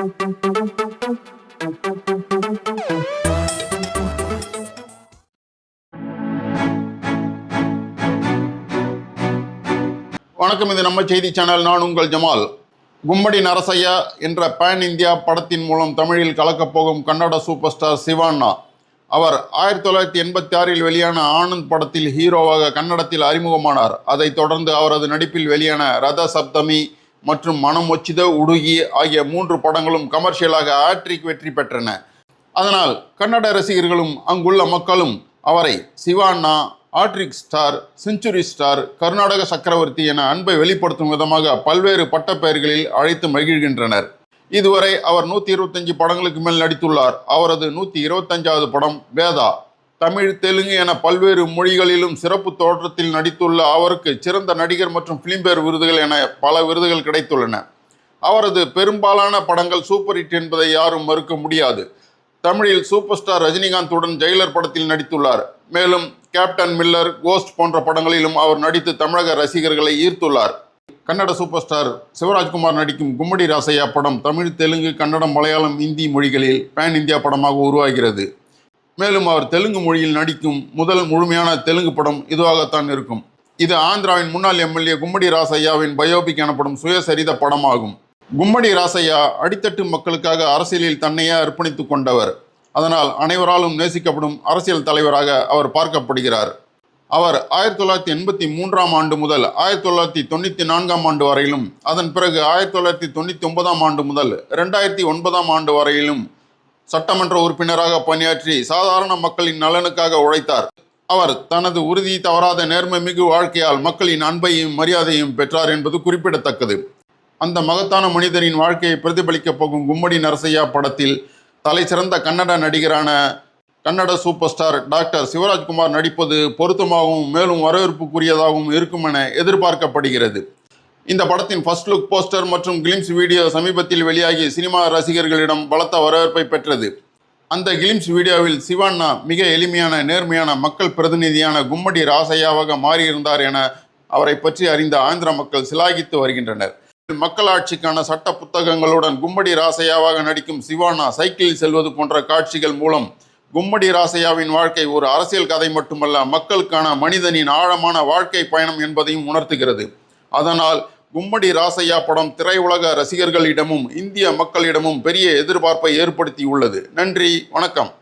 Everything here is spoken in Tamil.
வணக்கம் இது நம்ம செய்தி சேனல். நான் உங்கள் ஜமால். கும்படி நரசையா என்ற பேன் இந்தியா படத்தின் மூலம் தமிழில் கலக்கப் போகும் கன்னட சூப்பர் ஸ்டார் சிவாண்ணா. அவர் ஆயிரத்தி தொள்ளாயிரத்தி எண்பத்தி ஆறில் வெளியான ஆனந்த் படத்தில் ஹீரோவாக கன்னடத்தில் அறிமுகமானார். அதைத் தொடர்ந்து அவரது நடிப்பில் வெளியான ரத சப்தமி மற்றும் மனம் ஒச்சித உடுகி ஆகிய மூன்று படங்களும் கமர்ஷியலாக ஆட்ரிக் வெற்றி பெற்றன. அதனால் கன்னட ரசிகர்களும் அங்குள்ள மக்களும் அவரை Shivanna hat-trick star century star Karnataka சக்கரவர்த்தி என அன்பை வெளிப்படுத்தும் விதமாக பல்வேறு பட்டப்பெயர்களில் அழைத்து மகிழ்கின்றனர். இதுவரை அவர் நூற்றி இருபத்தஞ்சு படங்களுக்கு மேல் நடித்துள்ளார். அவரது நூற்றி இருபத்தஞ்சாவது படம் வேதா. தமிழ் தெலுங்கு என பல்வேறு மொழிகளிலும் சிறப்பு தோற்றத்தில் நடித்துள்ள அவருக்கு சிறந்த நடிகர் மற்றும் பிலிம்பேர் விருதுகள் என பல விருதுகள் கிடைத்துள்ளன. அவரது பெரும்பாலான படங்கள் சூப்பர் ஹிட் என்பதை யாரும் மறுக்க முடியாது. தமிழில் சூப்பர் ஸ்டார் ரஜினிகாந்துடன் ஜெயிலர் படத்தில் நடித்துள்ளார். மேலும் கேப்டன் மில்லர் கோஸ்ட் போன்ற படங்களிலும் அவர் நடித்து தமிழக ரசிகர்களை ஈர்த்துள்ளார். கன்னட சூப்பர் ஸ்டார் சிவராஜ்குமார் நடிக்கும் கும்மடி ராசையா படம் தமிழ் தெலுங்கு கன்னடம் மலையாளம் இந்தி மொழிகளில் பேன் இந்தியா படமாக உருவாகிறது. மேலும் அவர் தெலுங்கு மொழியில் நடிக்கும் முதல் முழுமையான தெலுங்கு படம் இதுவாகத்தான் இருக்கும். இது ஆந்திராவின் முன்னாள் எம்எல்ஏ கும்மடி ராசையாவின் பயோபிக் எனப்படும் சுயசரித படமாகும். கும்மடி ராசையா அடித்தட்டு மக்களுக்காக அரசியலில் தன்னையே அர்ப்பணித்துக் கொண்டவர். அதனால் அனைவராலும் நேசிக்கப்படும் அரசியல் தலைவராக அவர் பார்க்கப்படுகிறார். அவர் ஆயிரத்தி தொள்ளாயிரத்தி எண்பத்தி மூன்றாம் ஆண்டு முதல் ஆயிரத்தி தொள்ளாயிரத்தி தொண்ணூற்றி நான்காம் ஆண்டு வரையிலும் அதன் பிறகு ஆயிரத்தி தொள்ளாயிரத்தி தொண்ணூற்றி ஒன்பதாம் ஆண்டு முதல் ரெண்டாயிரத்தி ஒன்பதாம் ஆண்டு வரையிலும் சட்டமன்ற உறுப்பினராக பணியாற்றி சாதாரண மக்களின் நலனுக்காக உழைத்தார். அவர் தனது உறுதி தவறாத நேர்மைமிகு வாழ்க்கையால் மக்களின் அன்பையும் மரியாதையும் பெற்றார் என்பது குறிப்பிடத்தக்கது. அந்த மகத்தான மனிதரின் வாழ்க்கையை பிரதிபலிக்கப் போகும் கும்மடி நரசையா படத்தில் தலைசிறந்த Kannada நடிகரான Kannada super star doctor Shivarajkumar நடிப்பது பொருத்தமாகவும் மேலும் வரவேற்புக்குரியதாகவும் இருக்கும் என எதிர்பார்க்கப்படுகிறது. இந்த படத்தின் ஃபர்ஸ்ட் லுக் போஸ்டர் மற்றும் கிளிம்ஸ் வீடியோ சமீபத்தில் வெளியாகி சினிமா ரசிகர்களிடம் பலத்த வரவேற்பை பெற்றது. அந்த கிளிம்ஸ் வீடியோவில் சிவாண்ணா மிக எளிமையான நேர்மையான மக்கள் பிரதிநிதியான கும்மடி ராசையாவாக மாறியிருந்தார் என அவரை பற்றி அறிந்த ஆந்திர மக்கள் சிலாகித்து வருகின்றனர். மக்களாட்சிக்கான சட்ட புத்தகங்களுடன் கும்மடி ராசையாவாக நடிக்கும் சிவானா சைக்கிளில் செல்வது போன்ற காட்சிகள் மூலம் கும்மடி ராசையாவின் வாழ்க்கை ஒரு அரசியல் கதை மட்டுமல்ல மக்களுக்கான மனிதனின் ஆழமான வாழ்க்கை பயணம் என்பதையும் உணர்த்துகிறது. அதனால் கும்மடி ராசையா படம் திரையுலக ரசிகர்களிடமும் இந்திய மக்களிடமும் பெரிய எதிர்பார்ப்பை ஏற்படுத்தியுள்ளது. நன்றி வணக்கம்.